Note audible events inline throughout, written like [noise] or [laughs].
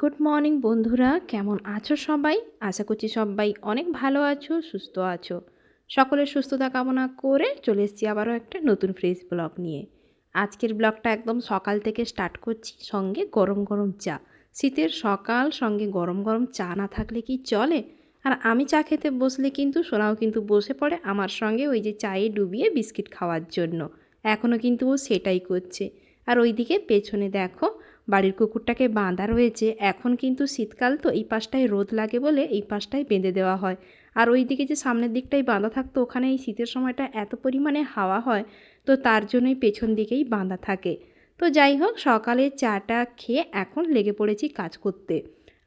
Good morning বন্ধুরা, কেমন আছো সবাই? আশা করছি সবাই অনেক ভালো আছো, সুস্থ আছো। সকলের সুস্থতা কামনা করে চলে এসেছি আবারও একটা নতুন ফ্রেশ ব্লগ নিয়ে। আজকের ব্লগটা একদম সকাল থেকে স্টার্ট করছি, সঙ্গে গরম গরম চা। শীতের সকাল, সঙ্গে গরম গরম চা না থাকলে কি চলে? আর আমি চা খেতে বসলে কিন্তু, সোনাও কিন্তু বসে পড়ে আমার সঙ্গে ওই যে চায়ে ডুবিয়ে বিস্কিট খাওয়ার জন্য। এখনও কিন্তু ও সেটাই করছে। আর ওইদিকে পেছনে দেখো বাড়ির কুকুরটাকে বাঁধা রয়েছে, এখন কিন্তু শীতকাল, তো এই পাশটায় রোদ লাগে বলে এই পাশটায় বেঁধে দেওয়া হয়। আর ওই দিকে যে সামনের দিকটাই বাঁধা থাকতো, ওখানে এই শীতের সময়টা এত পরিমাণে হাওয়া হয়, তো তার জন্যই পেছন দিকেই বাঁধা থাকে। তো যাই হোক, সকালে চাটা খেয়ে এখন লেগে পড়েছি কাজ করতে।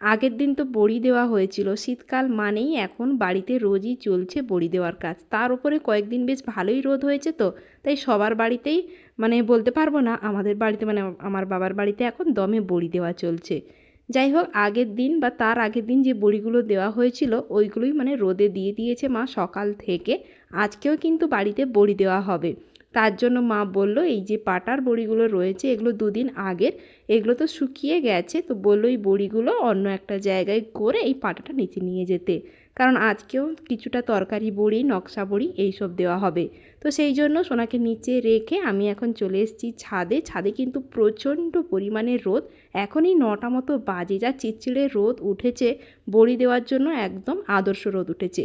আগের দিন তো বড়ি দেওয়া হয়েছিল। শীতকাল মানেই এখন বাড়িতে রোজই চলছে বড়ি দেওয়ার কাজ। তার উপরে কয়েকদিন বেশ ভালোই রোদ হয়েছে তো, তাই সবার বাড়িতেই মানে বলতে পারব না, আমাদের বাড়িতে মানে আমার বাবার বাড়িতে এখন দমে বড়ি দেওয়া চলছে। যাই হোক, আগের দিন বা তার আগের দিন যে বড়িগুলো দেওয়া হয়েছিল, ওইগুলোই মানে রোদে দিয়ে দিয়েছে মা সকাল থেকে। আজকেও কিন্তু বাড়িতে বড়ি দেওয়া হবে। তার জন্য মা বলল, এই যে পাটার বড়িগুলো রয়েছে, এগুলো দুদিন আগের। এগুলো তো শুকিয়ে গেছে। তো বলল, এই বড়িগুলো অন্য একটা জায়গায় করে এই পাটাটা নিচে নিয়ে যেতে। কারণ আজকেও কিছুটা তরকারি বড়ি, নকশা বড়ি এইসব দেওয়া হবে। তো সেই জন্য সোনাকে নিচে রেখে আমি এখন চলে এসেছি ছাদে। ছাদে কিন্তু প্রচণ্ড পরিমাণে রোদ। এখনই নটা মতো বাজে। যা চিড়চিড়ে রোদ উঠেছে, বড়ি দেওয়ার জন্য একদম আদর্শ রোদ উঠেছে।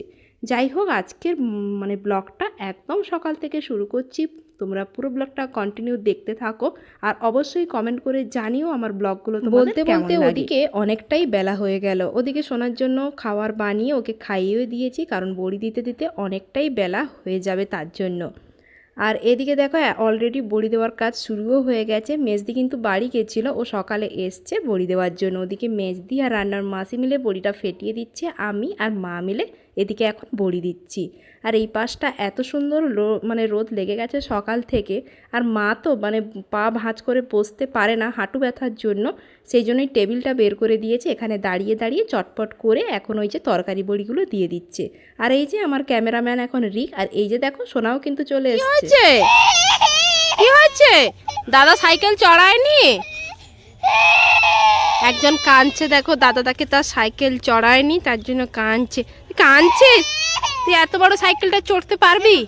যাই হোক আজকের মানে ব্লগটা একদম সকাল থেকে শুরু করছি। তোমরা পুরো ব্লগটা কন্টিনিউ দেখতে থাকো। আর অবশ্যই কমেন্ট করে জানিও আমার ব্লগগুলো বলতে বলতে ওদিকে অনেকটাই বেলা হয়ে গেল। ওদিকে শোনার জন্য খাওয়ার বানিয়ে ওকে খাইয়েও দিয়েছি কারণ বড়ি দিতে দিতে অনেকটাই বেলা হয়ে যাবে তার জন্য। আর এদিকে দেখো অলরেডি বড়ি দেওয়ার কাজ শুরুও হয়ে গেছে। মেজদি কিন্তু বাড়ি গেছিল, ও সকালে এসছে বড়ি দেওয়ার জন্য। ওদিকে মেজদি আর রান্নার মাসি মিলে বড়িটা ফেটিয়ে দিচ্ছে, আমি আর মা মিলে এদিকে এখন বড়ি দিচ্ছি। আর এই পাশটা এত সুন্দর মানে রোদ লেগে গেছে সকাল থেকে। আর মা তো মানে পা ভাঁজ করে বসতে পারে না হাঁটু ব্যথার জন্য। সেই জন্যই টেবিলটা বের করে দিয়েছে এখানে দাঁড়িয়ে দাঁড়িয়ে চটপট করে এখন ওই যে তরকারি বড়িগুলো দিয়ে দিচ্ছে। আর এই যে আমার ক্যামেরাম্যান এখন রিক আর এই যে দেখো সোনাও কিন্তু চলে এসেছে। কি হয়েছে? দাদা সাইকেল চড়ায়নি? একজন কাঁদছে দেখো দাদা তাকে তার সাইকেল চড়ায়নি তার জন্য কাঁদছে। তুই কাঁদছিস তুই এত বড় সাইকেলটা চড়তে পারবি?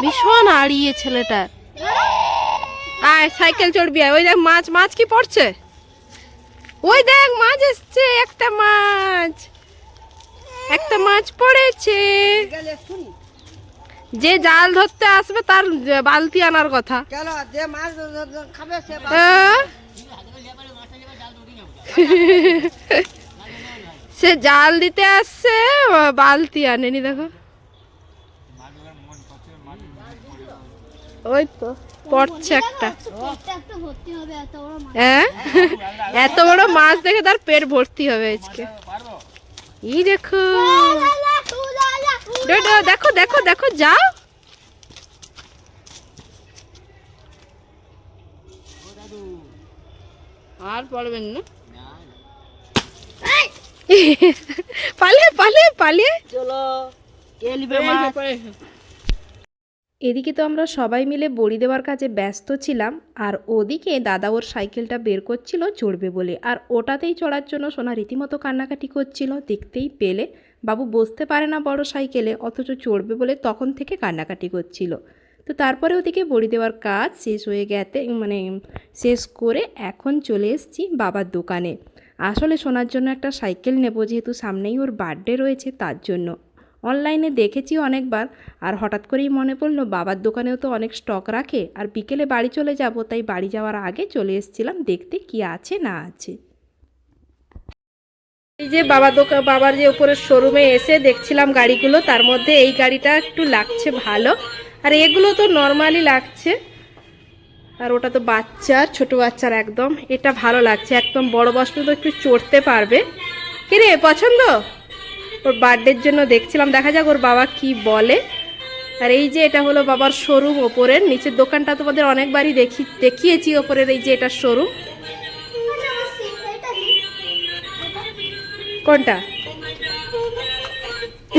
ভীষণ আড়িয়ে ছেলেটা। আয় সাইকেল চড়বি আয়। ওই দেখ মাছ মাছ কি পড়ছে? ওই দেখ মাছ এসছে একটা মাছ। একটা মাছ পড়েছে। যে জাল ধরতে আসবে তার বালতি আনার কথা। খাবে [laughs] সে জাল দিতে আসছে বালতি আনেনি, দেখো। ওই তো, পড়ছে একটা। হ্যাঁ? এত বড় মাছ দেখে তার পেট ভর্তি হবে আজকে। ই দেখো। দেখো দেখো দেখো, যাও। আর পড়বেন না? [laughs] পালিয়ে পালিয়ে পালিয়ে চলো কে নিবে মাছ? এদিকে তো আমরা সবাই মিলে বড়ি দেওয়ার কাজে ব্যস্ত ছিলাম আর ওদিকে দাদা ওর সাইকেলটা বের করছিল চড়বে বলে আর ওটাতেই চড়ার জন্য সোনা রীতিমতো কান্নাকাটি করছিল দেখতেই পেলে। বাবু বসতে পারে না বড় সাইকেলে অথচ চড়বে বলে তখন থেকে কান্নাকাটি করছিল। তো তারপরে ওদিকে বড়ি দেওয়ার কাজ শেষ হয়ে গেতে মানে শেষ করে এখন চলে এসেছি বাবার দোকানে। আসলে শোনার জন্য একটা সাইকেল নেব যেহেতু সামনেই ওর বার্থডে রয়েছে, তার জন্য। অনলাইনে দেখেছি অনেকবার, আর হঠাৎ করেই মনে পড়ল, বাবার দোকানেও তো অনেক স্টক রাখে, আর বিকেলে বাড়ি চলে যাব, তাই বাড়ি যাওয়ার আগে চলে এসেছিলাম দেখতে কি আছে না আছে। এই যে বাবা দোকান বাবার যে উপরের শোরুমে এসে দেখছিলাম গাড়িগুলো, তার মধ্যে এই গাড়িটা একটু লাগছে ভালো, আর এগুলো তো নর্মালি লাগছে। আর ওটা তো বাচ্চার, ছোট বাচ্চার একদম। এটা ভালো লাগছে, একদম বড় বয়স তো একটু চড়তে পারবে। কিরে, পছন্দ? ওর বার্থডের জন্য দেখছিলাম, দেখা যাক ওর বাবা কি বলে। আর এই যে এটা হলো বাবার শোরুম ওপরের, নিচের দোকানটা তোমাদের অনেকবারই দেখি, দেখিয়েছি ওপরের এই যে এটা শোরুম কোনটা?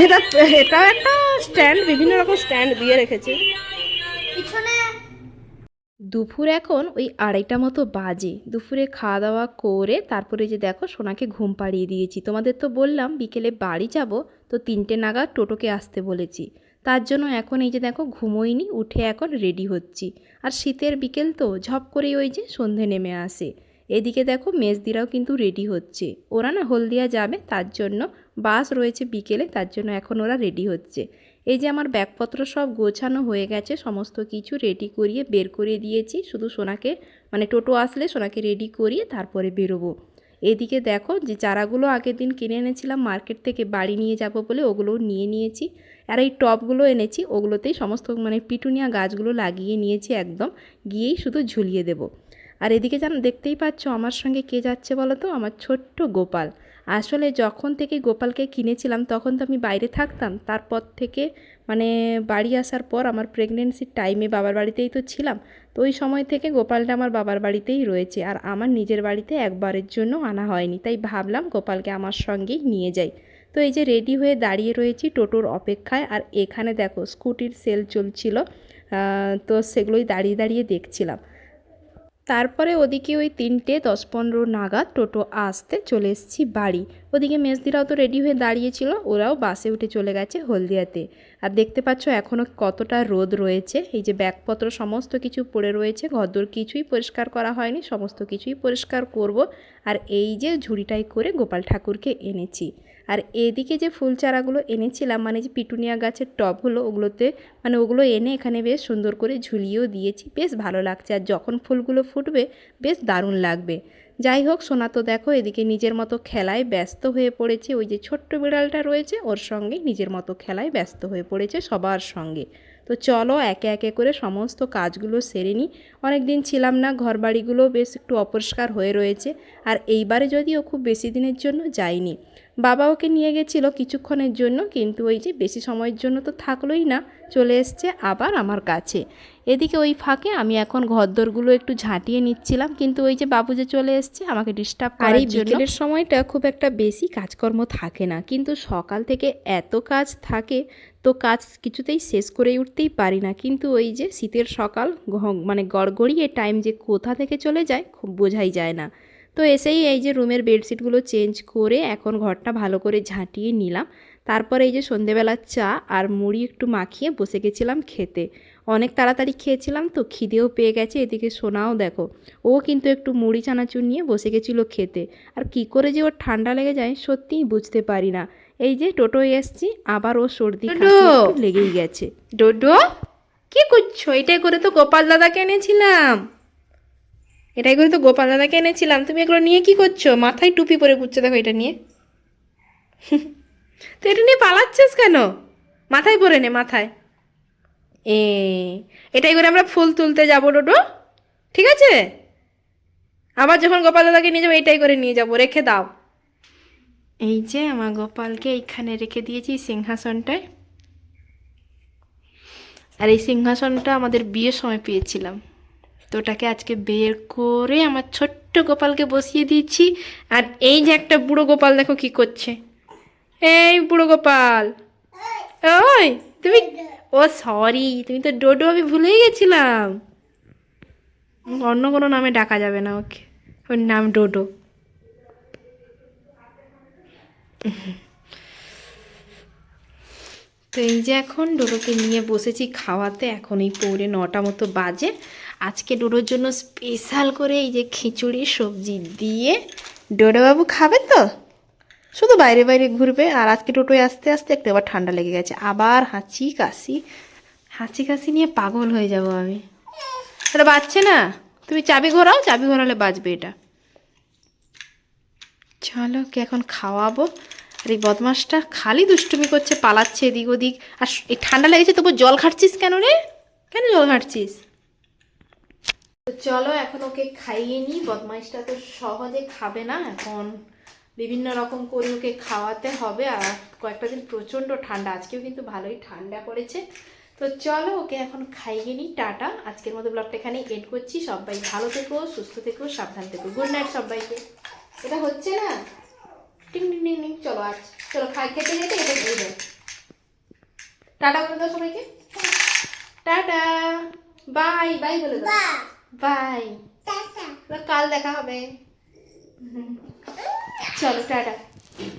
এটা, এটাও একটা স্ট্যান্ড বিভিন্ন রকম স্ট্যান্ড দিয়ে রেখেছে। দুপুর এখন ওই আড়াইটা মতো বাজে। দুপুরে খাওয়া দাওয়া করে তারপরে যে দেখো সোনাকে ঘুম পাড়িয়ে দিয়েছি। তোমাদের তো বললাম বিকেলে বাড়ি যাব, তো তিনটে নাগাদ টোটোকে আসতে বলেছি। তার জন্য এখন এই যে দেখো ঘুমোইনি, উঠে এখন রেডি হচ্ছি। আর শীতের বিকেল তো, ঝপ করেই ওই যে সন্ধে নেমে আসে। এদিকে দেখো মেজদিরাও কিন্তু রেডি হচ্ছে। ওরা না হলদিয়া যাবে, তার জন্য বাস রয়েছে বিকেলে, তার জন্য এখন ওরা রেডি হচ্ছে। এই যে আমার ব্যাগপত্র সব গোছানো হয়ে গেছে, সমস্ত কিছু রেডি করিয়ে বের করে দিয়েছি। শুধু সোনাকে মানে টোটো আসলে সোনাকে রেডি করিয়ে তারপরে বেরোবো। এদিকে দেখো যে চারাগুলো আগের দিন কিনে এনেছিলাম মার্কেট থেকে বাড়ি নিয়ে যাব বলে ওগুলোও নিয়ে নিয়েছি। আর এই টবগুলো এনেছি, ওগুলোতেই সমস্ত মানে পিটুনিয়া গাছগুলো লাগিয়ে নিয়েছি একদম। গিয়েই শুধু ঝুলিয়ে দেবো। আর এদিকে যেন দেখতেই পাচ্ছ আমার সঙ্গে কে যাচ্ছে বলো তো? আমার ছোট্ট গোপাল। আসলে যখন থেকে গোপালকে কিনেছিলাম, তখন তো আমি বাইরে থাকতাম। তারপর থেকে মানে বাড়ি আসার পর আমার প্রেগনেন্সির টাইমে বাবার বাড়িতেই তো ছিলাম। তো ওই সময় থেকে গোপালটা আমার বাবার বাড়িতেই রয়েছে আর আমার নিজের বাড়িতে একবারের জন্য আনা হয়নি। তাই ভাবলাম গোপালকে আমার সঙ্গেই নিয়ে যাই। তো এই যে রেডি হয়ে দাঁড়িয়ে রয়েছি টোটোর অপেক্ষায় আর এখানে দেখো স্কুটির সেল চলছিল তো সেগুলোই দাঁড়িয়ে দাঁড়িয়ে দেখছিলাম। তারপরে ওদিকে ওই তিনটে দশ পনেরো নাগাদ টোটো আসতে চলে এসেছি বাড়ি। ওদিকে মেজদিরাও তো রেডি হয়ে দাঁড়িয়েছিল, ওরাও বাসে উঠে চলে গেছে হলদিয়াতে। আর দেখতে পাচ্ছ এখনও কতটা রোদ রয়েছে। এই যে ব্যাগপত্র সমস্ত কিছু পড়ে রয়েছে, ঘরদোর কিছুই পরিষ্কার করা হয়নি, সমস্ত কিছুই পরিষ্কার করব। আর এই যে ঝুড়িটাই করে গোপাল ঠাকুরকে এনেছি। আর এদিকে যে ফুল চারাগুলো এনেছিলাম মানে যে পিটুনিয়া গাছের টবগুলো ওগুলোতে মানে ওগুলো এনে এখানে বেশ সুন্দর করে ঝুলিয়েও দিয়েছি। বেশ ভালো লাগছে আর যখন ফুলগুলো ফুটবে, বেশ দারুণ লাগবে। যাই হোক, সোনা তো দেখো এদিকে নিজের মতো খেলায় ব্যস্ত হয়ে পড়েছে। ওই যে ছোট্ট বিড়ালটা রয়েছে, ওর সঙ্গে নিজের মতো খেলায় ব্যস্ত হয়ে পড়েছে সবার সঙ্গে। তো চলো একে একে করে সমস্ত কাজগুলো সেরে নিই। অনেক দিন ছিলাম না, ঘরবাড়িগুলো বেশ একটু অপরিষ্কার হয়ে রয়েছে। আর এইবারে যদিও খুব বেশি দিনের জন্য যাইনি বাবা ওকে নিয়ে গেছিল কিছুক্ষণের জন্য কিন্তু ওই যে বেশি সময়ের জন্য তো থাকলোই না চলে এসছে আবার আমার কাছে। এদিকে ওই ফাঁকে আমি এখন ঘরদোরগুলো একটু ঝাঁটিয়ে নিচ্ছিলাম কিন্তু ওই যে বাবু যে চলে এসছে আমাকে ডিস্টার্ব আর করার এই জন্য বিকেলের সময়টা খুব একটা বেশি কাজকর্ম থাকে না কিন্তু সকাল থেকে এত কাজ থাকে তো কাজ কিছুতেই শেষ করে উঠতেই পারি না কিন্তু ওই যে শীতের সকাল মানে গড়গড়িয়ে টাইম যে কোথা থেকে চলে যায় খুব বোঝাই যায় না। তো এসেই এই যে রুমের বেডশিটগুলো চেঞ্জ করে এখন ঘরটা ভালো করে ঝাঁটিয়ে নিলাম। তারপরে এই যে সন্ধেবেলার চা আর মুড়ি একটু মাখিয়ে বসে গেছিলাম খেতে। অনেক তাড়াতাড়ি খেয়েছিলাম তো খিদেও পেয়ে গেছে এদিকে সোনাও দেখো। ও কিন্তু একটু মুড়ি চানাচুর নিয়ে বসে গেছিল খেতে। আর কি করে যে ওর ঠান্ডা লেগে যায় সত্যিই বুঝতে পারি না। এই যে টোটোয় এসছি আবার ও সর্দি লেগেই গেছে। ডোডো! কি করছ? এটাই করে তো গোপাল দাদাকে এনেছিলাম। এটাই করে তো গোপাল দাদাকে এনেছিলাম। তুমি এগুলো নিয়ে কি করছ? মাথায় টুপি পরে ঘুরছে, দেখো এটা নিয়ে। তো এটা নিয়ে পালাচ্ছিস কেন? মাথায় পরে নে, মাথায়। এ, এটাই করে আমরা ফুল তুলতে যাব, ডোডো। ঠিক আছে? আবার যখন গোপাল দাদাকে নিয়ে যাব, এটাই করে নিয়ে যাব। রেখে দাও। এই যে আমার গোপালকে এইখানে রেখে দিয়েছি সিংহাসনটায়। আর এই সিংহাসনটা আমাদের বিয়ের সময় পেয়েছিলাম। তো ওটাকে আজকে বের করে আমার ছোট্ট গোপালকে বসিয়ে দিয়েছি। আর এই যে একটা বুড়ো গোপাল দেখো কি করছে। এই বুড়ো গোপাল। ওই, তুমি ও সরি তুমি তো ডোডো, আমি ভুলেই গেছিলাম। অন্য কোনো নামে ডাকা যাবে না ওকে। ওর নাম ডোডো। তো এই যে এখন ডোডোকে নিয়ে বসেছি খাওয়াতে, এখন এই পৌনে নটা মতো বাজে। আজকে ডোডোর জন্য স্পেশাল করে এই যে খিচুড়ি সবজি দিয়ে ডোডোবাবু খাবে তো? শুধু বাইরে বাইরে ঘুরবে, আর আজকে টোটোয় আসতে আসতে একটু আবার ঠান্ডা লেগে গেছে। আবার হাঁচি কাশি। হাঁচি কাশি নিয়ে পাগল হয়ে যাব আমি। এটা বাজছে না? তুমি চাবি ঘোরাও, চাবি ঘোরালে বাজবে এটা। চলো কে এখন খাওয়াবো। আর এই বদমাসটা খালি দুষ্টুমি করছে, পালাচ্ছে এদিক ওদিক। আর এই ঠান্ডা লেগেছে, তবু জল ঘাটছিস কেন রে? কেন জল ঘাটছিস তো চলো, এখন ওকে খাইয়ে নিই। বদমাইশটা তো সহজে খাবে না। এখন বিভিন্ন রকম করে ওকে খাওয়াতে হবে। আর কয়েকটা দিন প্রচণ্ড ঠান্ডা। আজকেও কিন্তু ভালোই ঠান্ডা পড়েছে। তো চলো, ওকে এখন খাইয়ে নিই। টাটা। আজকের মতো ব্লগটা এখানে এড করছি। সবাই ভালো থেকো, সুস্থ থেকো, সাবধান থেকো। গুড নাইট সবাইকে। এটা হচ্ছে না? টিং টিং টিং টিং চলো আজ। চলো খাই খেতে খেতে এটা এই টাটা বলে দাও সবাইকে। টাটা। বাই বাই বলে দাও। বাই। কাল দেখা হবে। চলো টাটা।